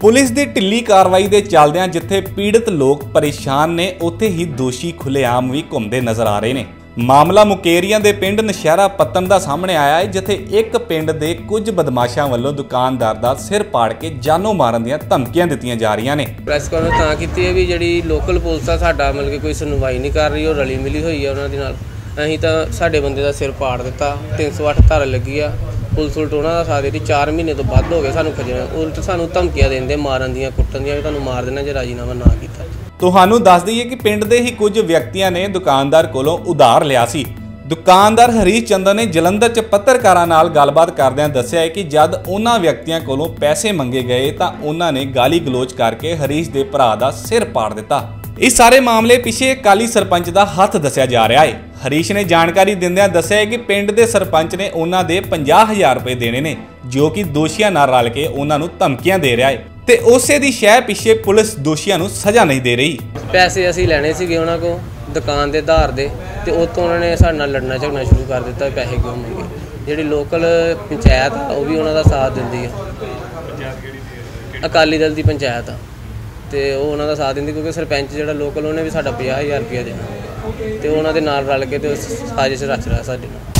Police ਦੀ ਢਿੱਲੀ ਕਾਰਵਾਈ ਦੇ ਚੱਲਦਿਆਂ ਜਿੱਥੇ ਪੀੜਤ ਲੋਕ ਪਰੇਸ਼ਾਨ ਨੇ, ਉੱਥੇ ਹੀ ਦੋਸ਼ੀ ਖੁੱਲੇਆਮ ਵੀ ਘੁੰਮਦੇ ਨਜ਼ਰ ਆ ਰਹੇ ਨੇ। ਮਾਮਲਾ ਮੁਕੇਰੀਆਂ ਦੇ ਪਿੰਡ ਨਸ਼ਹਿਰਾ ਪੱਤਨ ਦਾ ਸਾਹਮਣੇ ਆਇਆ ਹੈ, ਜਿੱਥੇ ਇੱਕ ਪਿੰਡ ਦੇ ਕੁਝ ਬਦਮਾਸ਼ਾਂ ਵੱਲੋਂ ਦੁਕਾਨਦਾਰ ਦਾ ਸਿਰ ਪਾੜ ਕੇ ਜਾਨੋਂ ਮਾਰਨ ਦੀਆਂ ਧਮਕੀਆਂ ਦਿੱਤੀਆਂ ਜਾ ਰਹੀਆਂ ਨੇ। ਪ੍ਰੈਸ ਕਾਨਫਰੰਸ ਤਾਂ ਕੀਤੀ ਹੈ ਵੀ ਜਿਹੜੀ ਲੋਕਲ ਪੁਲਿਸ ਆ, ਸਾਡਾ ਮਤਲਬ ਕਿ ਕੋਈ ਸੁਣਵਾਈ ਨਹੀਂ ਕਰ ਰਹੀ, ਉਹ ਰਲੀ ਮਿਲੀ ਹੋਈ ਹੈ ਉਹਨਾਂ ਦੇ ਨਾਲ। ਅਸੀਂ ਤਾਂ ਸਾਡੇ ਬੰਦੇ ਦਾ ਸਿਰ ਪਾੜ ਦਿੱਤਾ 308 ਧਾਰਾ ਲੱਗੀ ਆ। ਪੁਲਿਸ ਉਲਟ ਉਹਨਾਂ ਦਾ ਸਾਥ ਦਿੱਤੀ 4 ਮਹੀਨੇ ਤੋਂ ਵੱਧ ਹੋ ਗਏ ਸਾਨੂੰ ਖਜਣਾ ਉਲਟ ਸਾਨੂੰ ਧਮਕੀਆਂ ਦਿੰਦੇ ਮਾਰਨ ਦੀਆਂ, ਕੁੱਟਣ ਦੀਆਂ ਵੀ ਤੁਹਾਨੂੰ ਮਾਰ ਦੇਣਾ ਜੇ ਰਾਜੀਨਾਮਾ ਨਾ ਕੀਤਾ। ਤੁਹਾਨੂੰ ਦੱਸ ਦਈਏ ਕਿ ਪਿੰਡ ਦੇ ਹੀ ਕੁਝ ਵਿਅਕਤੀਆਂ ਨੇ ਦੁਕਾਨਦਾਰ ਕੋਲੋਂ ਉਧਾਰ ਲਿਆ ਸੀ। ਦੁਕਾਨਦਾਰ ਹਰੀਸ਼ ਚੰਦਰ ਨੇ ਜਲੰਧਰ 'ਚ ਪੱਤਰਕਾਰਾਂ ਨਾਲ ਗੱਲਬਾਤ ਕਰਦਿਆਂ ਦੱਸਿਆ ਹੈ ਕਿ ਜਦ ਉਹਨਾਂ ਵਿਅਕਤੀਆਂ ਕੋਲੋਂ ਪੈਸੇ ਮੰਗੇ ਗਏ ਤਾਂ ਉਹਨਾਂ ਨੇ ਗਾਲੀ ਗਲੋਚ ਕਰਕੇ ਹਰੀਸ਼ ਦੇ ਭਰਾ ਦਾ ਸਿਰ ਪਾੜ ਦਿੱਤਾ। ਇਸ ਸਾਰੇ ਮਾਮਲੇ ਪਿੱਛੇ ਕਾਲੀ ਸਰਪੰਚ ਦਾ ਹੱਥ ਦੱਸਿਆ ਜਾ ਰਿਹਾ ਹੈ। ਹਰੀਸ਼ ਨੇ ਜਾਣਕਾਰੀ ਦਿੰਦਿਆਂ ਦੱਸਿਆ ਕਿ ਪਿੰਡ ਦੇ ਸਰਪੰਚ ਨੇ ਉਹਨਾਂ ਦੇ 50000 ਰੁਪਏ ਦੇਣੇ ਨੇ, ਜੋ ਕਿ ਦੋਸ਼ੀਆਂ ਨਾਲ ਰਲ ਕੇ ਉਹਨਾਂ ਨੂੰ ਧਮਕੀਆਂ ਦੇ ਰਿਹਾ ਹੈ। ਤੇ ਉਸੇ ਦੀ ਸ਼ਹਿ ਪਿੱਛੇ ਪੁਲਿਸ ਦੋਸ਼ੀਆਂ ਨੂੰ ਸਜ਼ਾ ਨਹੀਂ ਦੇ ਰਹੀ। ਪੈਸੇ ਅਸੀਂ ਲੈਣੇ ਸੀਗੇ ਉਹਨਾਂ ਕੋ ਦੁਕਾਨ ਦੇ ਆਧਾਰ ਦੇ, ਤੇ ਉਹ ਤੋਂ ਉਹਨਾਂ ਨੇ ਸਾਡੇ ਨਾਲ ਲੜਨਾ ਝਗੜਨਾ ਸ਼ੁਰੂ ਕਰ ਦਿੱਤਾ ਪੈਸੇ ਕਿਉਂ ਮੰਗੇ। ਜਿਹੜੀ ਲੋਕਲ ਪੰਚਾਇਤ ਆ, ਉਹ ਵੀ ਉਹਨਾਂ ਦਾ ਸਾਥ ਦਿੰਦੀ ਹੈ ਅਕਾਲੀ ਦਲ ਦੀ ਪੰਚਾਇਤ ਆ। ਤੇ ਉਹ ਉਹਨਾਂ ਦਾ ਸਾਥ ਦਿੰਦੀ ਕਿਉਂਕਿ ਸਰਪੰਚ ਜਿਹੜਾ ਲੋਕਲ ਉਹਨੇ ਵੀ ਸਾਡਾ 50000 ਰੁਪਇਆ ਦੇਣਾ। ਤੇ ਉਹਨਾਂ ਦੇ ਨਾਲ ਰਲ ਕੇ ਤੇ ਉਹ ਸਾਜ਼ਿਸ਼ ਰਚ ਰਿਹਾ ਸਾਡੇ ਨਾਲ।